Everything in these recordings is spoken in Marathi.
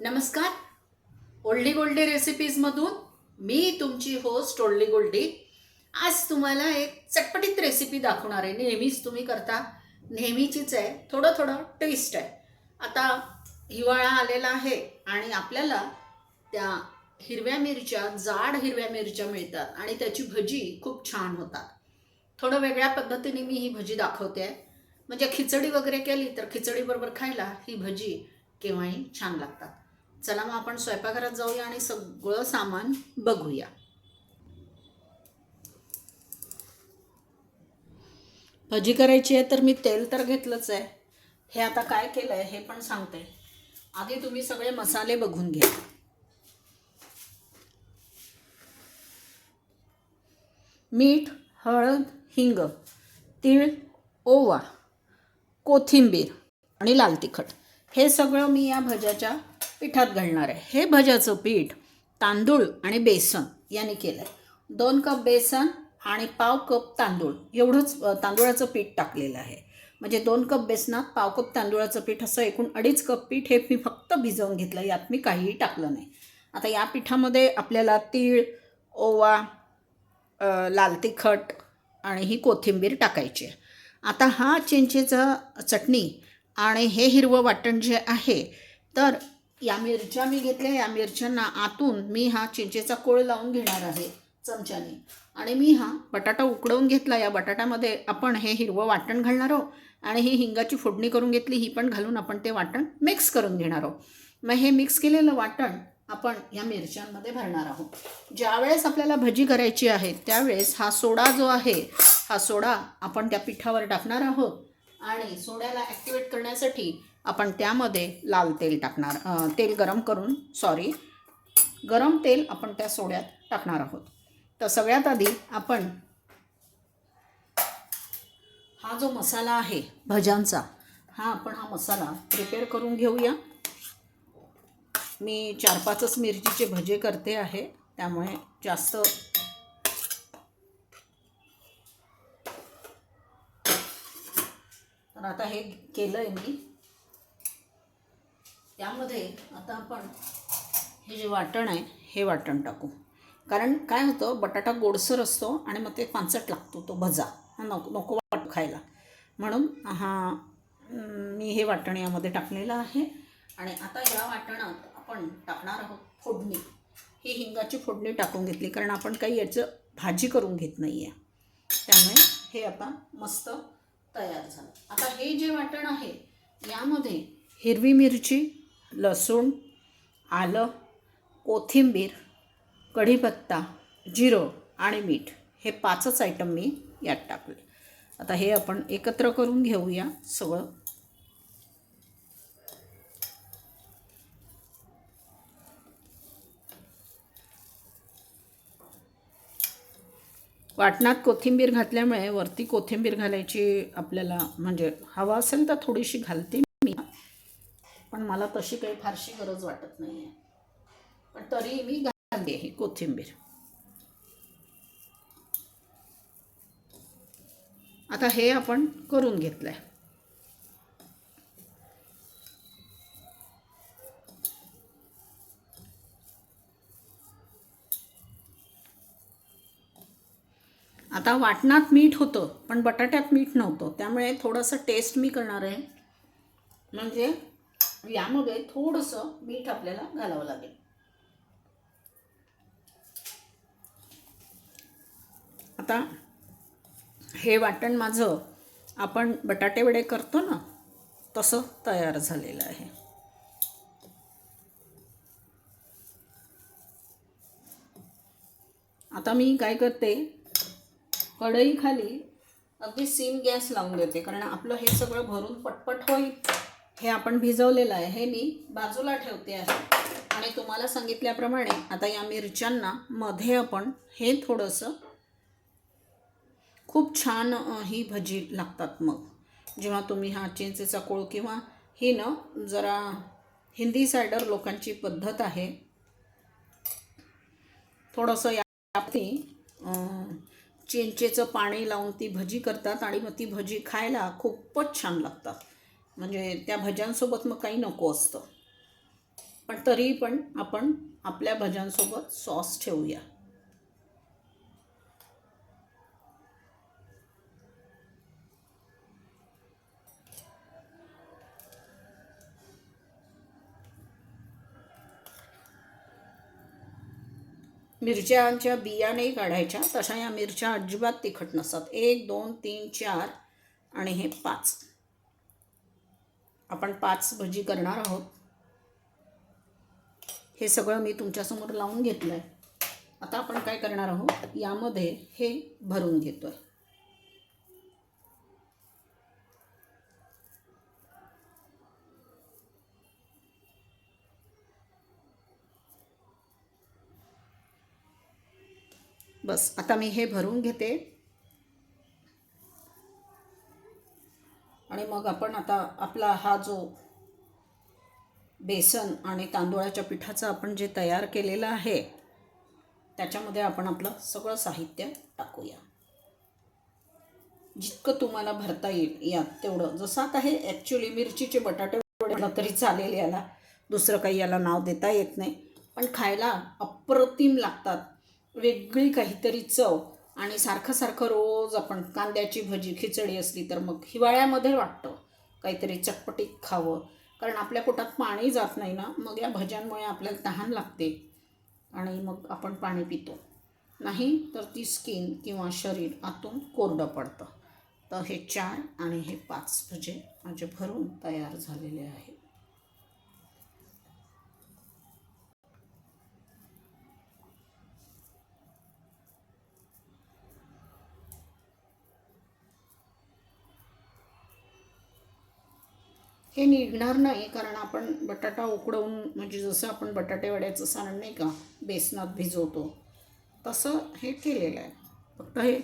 नमस्कार. ओल्डी गोल्डी रेसिपीजमधून मी तुमची होस्ट ओल्डी गोल्डी. आज तुम्हाला एक चटपटीत रेसिपी दाखवणार आहे. नेहमीच तुम्ही करता. नेहमीचीच आहे. थोडं थोडं टेस्ट आहे. आता हिवाळा आलेला आहे आणि आपल्याला त्या हिरव्या मिरच्या जाड हिरव्या मिरच्या मिळतात आणि त्याची भजी खूप छान होतात. थोडं वेगळ्या पद्धतीने मी ही भजी दाखवते. आहे म्हणजे खिचडी वगैरे केली तर खिचडीबरोबर खायला ही भजी केव्हाही छान लागतात. चला मग आपण स्वयंपाकघरात जाऊया आणि सगळं सामान बघूया. भजी करायची आहे तर मी तेल तर घेतलंच आहे. हे आता काय केलं आहे हे पण सांगते. आधी तुम्ही सगळे मसाले बघून घ्या. मीठ हळद हिंग तीळ ओवा कोथिंबीर आणि लाल तिखट. हे सगळं मी या भज्याच्या पिठात घालणार आहे. हे भज्याचं पीठ तांदूळ आणि बेसन यांनी केलं आहे दोन कप बेसन आणि पाव कप तांदूळ. एवढंच तांदुळाचं तांदूळाचं पीठ टाकलेलं आहे. म्हणजे दोन कप बेसनात पाव कप तांदूळाचं पीठ असं एकूण अडीच कप पीठ हे मी फक्त भिजवून घेतलं. यात मी काहीही टाकलं नाही. आता या पिठामध्ये आपल्याला तीळ ओवा लाल तिखट आणि ही कोथिंबीर टाकायची आहे. आता हा चिंचेचा चटणी आणि हे हिरवं वाटण जे आहे तर या मिरच्या मी घेतल्या या मिरच्यांना आतून मी हा चिंचेचा कोळ लावून घेणार आहे चमच्याने. आणि मी हा बटाटा उकडवून घेतला. या बटाट्यामध्ये आपण हे हिरवं वाटण घालणार आहोत आणि ही हिंगाची फोडणी करून घेतली ही पण घालून आपण ते वाटण मिक्स करून घेणार आहोत. मग हे मिक्स केलेलं वाटण आपण या मिरच्यांमध्ये भरणार आहोत. ज्यावेळेस आपल्याला भजी करायची आहे त्यावेळेस हा सोडा जो आहे हा सोडा आपण त्या पिठावर टाकणार आहोत. आणि सोड्याला ॲक्टिवेट करण्यासाठी आपण त्यामध्ये लाल तेल टाकणार तेल गरम करून सॉरी गरम तेल आपण त्या सोड्यात टाकणार आहोत. तर सगळ्यात आधी आपण हा जो मसाला आहे भज्यांचा हा आपण हा मसाला प्रिपेअर करून घेऊया. मी चार पाचच मिरचीचे भजे करते आहे त्यामुळे जास्त तर आता हे केलं आहे मी. त्यामध्ये आता आपण हे जे वाटण आहे हे वाटण टाकू. कारण काय होतं बटाटा गोडसर असतो आणि मग ते पांचट लागतो तो भजा. हा नको नको वाट खायला. म्हणून हा मी हे वाटण यामध्ये टाकलेलं आहे. आणि आता या वाटणात आपण टाकणार आहोत फोडणी. ही हिंगाची फोडणी टाकून घेतली कारण आपण काही याचं भाजी करून घेत नाही आहे त्यामुळे हे आता मस्त तयार झालं. आता हे जे वाटण आहे यामध्ये हिरवी मिरची लसूण आलं कोथिंबीर कढीपत्ता जिरं आणि मीठ. हे पाचच आयटम मी यात टाकले. आता हे आपण एकत्र करून घेऊया सगळं. वाटणात कोथिंबीर घातल्यामुळे वरती कोथिंबीर घालायची आपल्याला म्हणजे हवा असेल तर थोडीशी घालते. पण मला तशी काही फारशी गरज वाटत नाही आहे पण तरी मी घालते ही कोथिंबीर. आता हे आपण करून घेतलं आहे आता वाटणात मीठ होतं पण बटाट्यात मीठ नव्हतं. त्यामुळे थोडंसं टेस्ट मी करणार आहे. म्हणजे यामध्ये थोडंसं मीठ आपल्याला घालावं लागेल. आता हे वाटण माझं आपण बटाटे वडे करतो ना तसं तयार झालेलं आहे. आता मी काय करते कढईखाली अगदी सीम गॅस लावून देते कारण आपलं हे सगळं भरून पटपट होईल. हे आपण भिजवलेलं आहे. हे मी बाजूला ठेवते आहे. आणि तुम्हाला सांगितल्याप्रमाणे आता या मिरच्यांना मध्ये आपण हे थोडंसं खूप छान ही भजी लागतात मग. जेव्हा तुम्ही हा चिंचेचा कोळ किंवा ही न जरा हिंदी सायडर लोकांची पद्धत आहे. थोडंसं या ती चिंचेचं पाणी लावून ती भजी करतात आणि मग ती भजी खायला खूपच छान लागतात. म्हणजे त्या भज्यांसोबत मग काही नको असतं. पण तरी पण आपण आपल्या भज्यांसोबत सॉस ठेवूया. मिरच्यांच्या बिया नाही काढायच्या तशा या मिरच्या अजिबात तिखट नसतात. एक दोन तीन चार आणि हे पाच. आपण पाच भजी करणार आहोत. हे सगळं मी तुमच्यासमोर लावून घेतलं आहे आता आपण काय करणार आहोत? यामध्ये हे भरून घेतो आहे बस आता मी हे भरून घेते आणि मग आपण आता आपला हा जो बेसन आणि तांदूळाच्या पिठाचं आपण जे तयार केलेलं आहे त्याच्यामध्ये आपण आपलं सगळं साहित्य टाकूया. जितकं तुम्हाला भरता येईल यात तेवढं. जसं आता हे ॲक्च्युली मिरचीचे बटाटे म्हटलं तरी चालेल याला. दुसरं काही याला नाव देता येत नाही. पण खायला अप्रतिम लागतात. वेगळी काहीतरी चव. आणि सारखं सारखं रोज आपण कांद्याची भजी खिचडी असली तर मग हिवाळ्यामध्ये वाटतं काहीतरी चटपटीत खावं. कारण आपल्या पोटात पाणी जात नाही ना मग या भज्यांमुळे आपल्याला तहान लागते आणि मग आपण पाणी पितो. नाही तर ती स्किन किंवा शरीर आतून कोरडं पडतं. तर हे चार आणि हे पाच भजे माझे भरून तयार झालेले आहेत. हे निघणार नाही कारण आपण बटाटा उकडवून म्हणजे जसं आपण बटाटे वड्याचं सारण नाही का बेसनात भिजवतो तसं हे केलेलं आहे. फक्त हे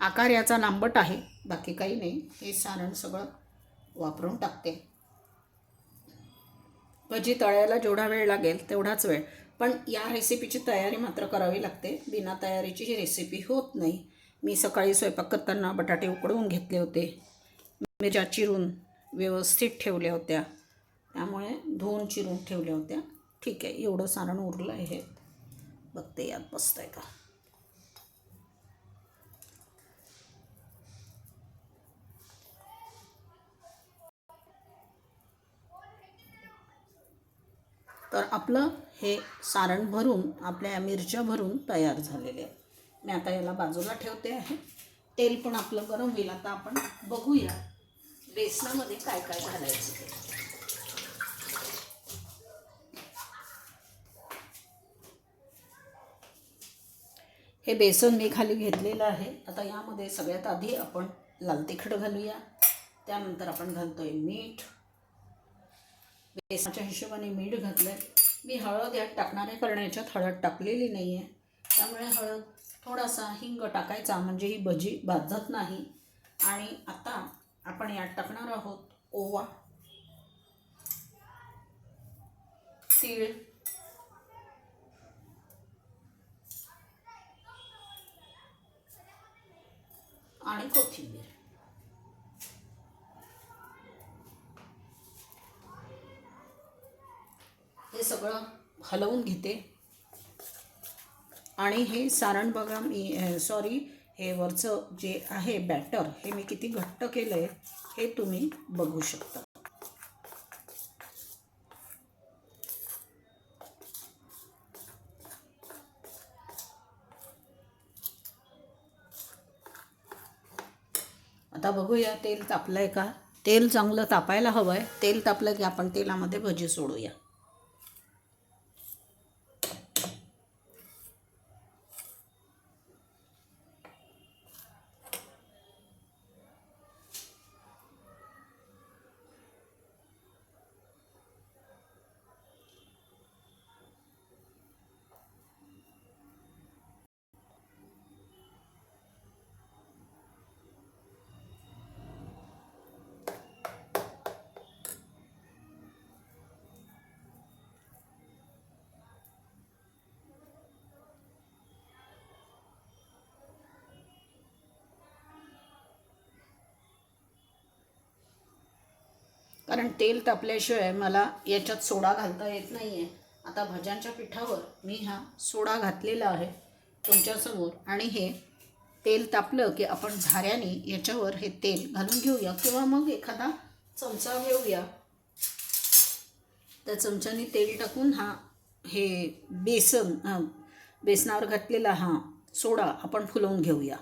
आकार याचा लांबट आहे बाकी काही नाही. हे सारण सगळं वापरून टाकते. भजी तळायला जेवढा वेळ लागेल तेवढाच वेळ. पण या रेसिपीची तयारी मात्र करावी लागते. बिना तयारीची ही रेसिपी होत नाही. मी सकाळी स्वयंपाक करताना बटाटे उकडवून घेतले होते. मिरच्या चिरून व्यवस्थित ठेवल्या होत्या. त्यामुळे धुवून चिरून ठेवल्या होत्या. ठीक आहे एवढं सारण उरलं आहे. बघते यात बसतंय का? तर आपलं हे सारण भरून आपल्या या मिरच्या भरून तयार झालेले आहे. मी आता याला बाजूला ठेवते आहे. तेल पण आपलं गरम होईल. आता आपण बघूया बेसनामध्ये काय काय घालायचं? ते हे बेसन मी खाली घेतलेलं आहे. आता यामध्ये सगळ्यात आधी आपण लाल तिखट घालूया. त्यानंतर आपण घालतोय मीठ. बेसनाच्या हिशोबाने मीठ घातलं आहे मी हळद यात टाकणारे करण्याच्यात हळद टाकलेली नाही आहे त्यामुळे हळद थोडासा हिंग टाकायचा म्हणजे ही भजी भाजत नाही. आणि आता आपण यात टाकणार आहोत ओवा तीळ आणि कोथिंबीर. हे सगळं हलवून घेते. आणि हे सारण बघा मी सॉरी हे वरचं जे आहे बॅटर हे मी किती घट्ट केलं आहे हे तुम्ही बघू शकता. आता बघूया तेल तापलं आहे का? तेल चांगलं तापायला हवं आहे तेल तापलं की आपण तेलामध्ये भजी सोडूया. कारण तेल तापल्याशिवाय मला याच्यात सोडा घालता येत नाही आहे आता भज्यांच्या पिठावर मी हा सोडा घातलेला आहे तुमच्यासमोर. आणि हे तेल तापलं की आपण झाऱ्याने याच्यावर हे तेल घालून घेऊया किंवा मग एखादा चमचा घेऊया. त्या चमच्याने तेल टाकून हा हे बेसन बेसनावर घातलेला हा सोडा आपण फुलवून घेऊया.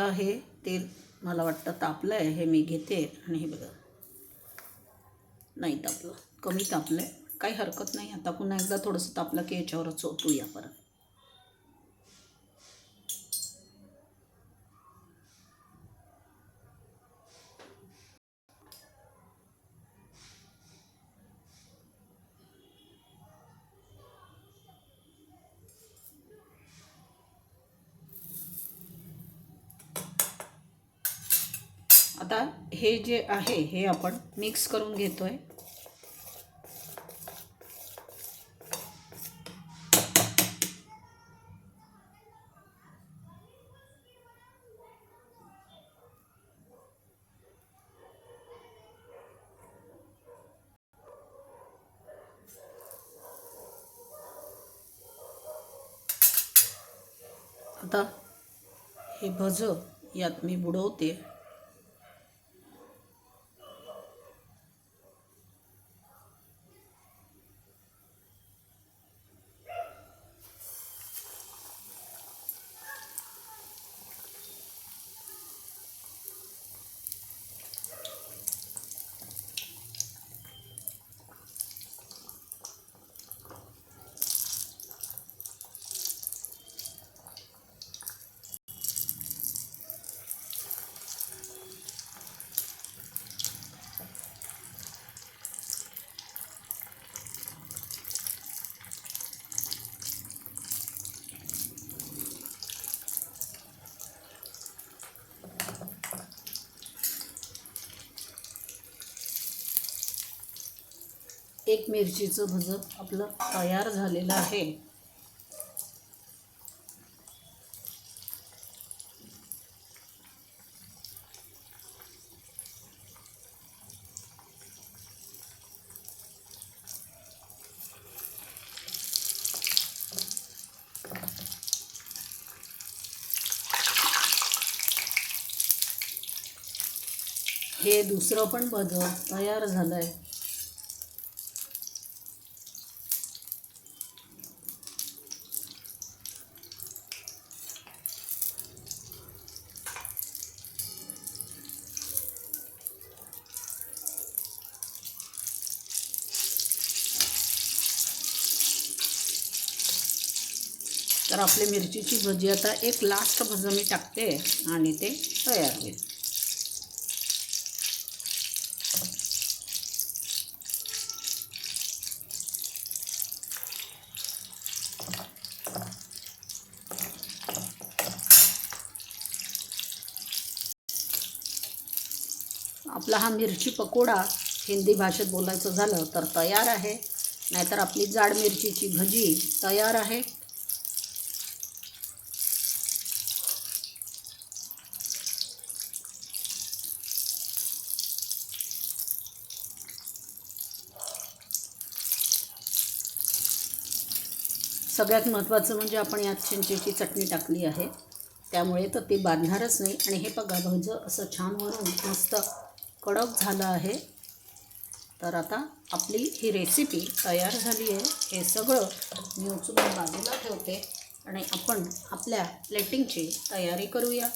आता हे? तेल मला वाटतं तापलं आहे हे मी घेते आणि हे बघा. नाही तापलं. कमी तापलं आहे काही हरकत नाही. आता पुन्हा एकदा थोडंसं तापलं की याच्यावरच ओतूया परत. आता हे जे आहे हे आपण मिक्स करून घेतोय. आता हे भज यात मी बुडवते. एक मिरचीचं भज आपलं तयार झालेलं आहे. हे दुसरं पण भज तयार झालं आहे तर आपली मिरचीची भजी आता एक लास्ट भजं मी टाकते आणि ते तयार होईल. आपला हा मिरची पकोडा हिंदी भाषेत बोलायचं झालं तर तयार आहे. नाहीतर आपली जाड मिरचीची भजी तयार आहे. सगळ्यात महत्त्वाचं म्हणजे आपण यात चिंचेची चटणी टाकली आहे. त्यामुळे तर ते बांधणारच नाही. आणि हे बघा भजं असं छान वरून मस्त कडक झालं आहे. तर आता आपली ही रेसिपी तयार झाली आहे. हे सगळं मी उचलून बाजूला ठेवते. आणि आपण आपल्या प्लेटिंगची तयारी करूया.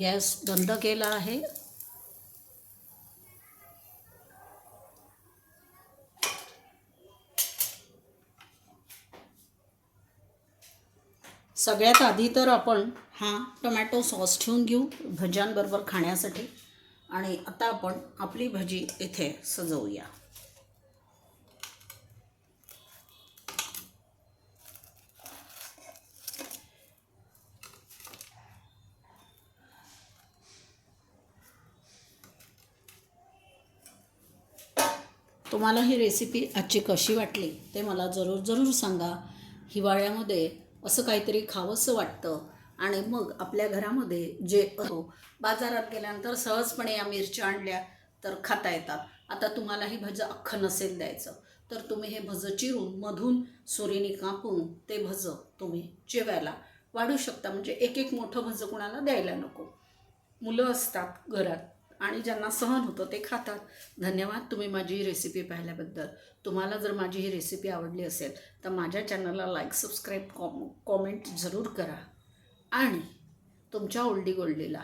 गॅस बंद केला आहे. सगळ्यात आधी तर आपण हा टोमॅटो सॉस ठेवून घेऊ भज्यांबरोबर खाण्यासाठी. आणि आता आपण आपली भजी इथे सजवूया. तुम्हाला ही रेसिपी आजची कशी वाटली ते मला जरूर जरूर सांगा. हिवाळ्यामध्ये असं काहीतरी खावंसं वाटतं आणि मग आपल्या घरामध्ये जे बाजारात गेल्यानंतर सहजपणे या मिरच्या आणल्या तर खाता येतात. आता तुम्हाला ही भजं अख्खं नसेल द्यायचं तर तुम्ही हे भजं चिरून मधून सोरीने कापून ते भजं तुम्ही जेवायला वाढू शकता. म्हणजे एक एक मोठं भजं कुणाला द्यायला नको. मुलं असतात घरात. आणि ज्यांना सहन होतं ते खातात. धन्यवाद तुम्ही माझी ही रेसिपी पाहिल्याबद्दल. तुम्हाला जर माझी ही रेसिपी आवडली असेल तर माझ्या चॅनलला लाईक सबस्क्राईब कॉम कॉमेंट जरूर करा. आणि तुमच्या ओल्डी गोल्डीला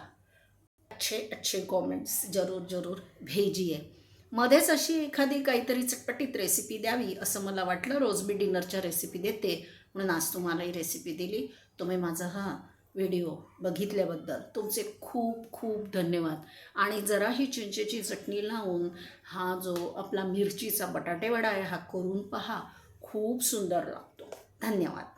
अच्छे अच्छे कॉमेंट्स जरूर जरूर भेजिये. मध्येच अशी एखादी काहीतरी चटपटीत रेसिपी द्यावी असं मला वाटलं. रोज मी डिनरच्या रेसिपी देते. म्हणून आज तुम्हाला ही रेसिपी दिली. तुम्ही माझं हां व्हिडिओ बघितल्याबद्दल तुमचे खूप खूप धन्यवाद. आणि जरा ही चिंचेची चटणी लावून हा जो आपला मिरचीचा बटाटेवडा आहे हा करून पहा. खूप सुंदर लागतो. धन्यवाद.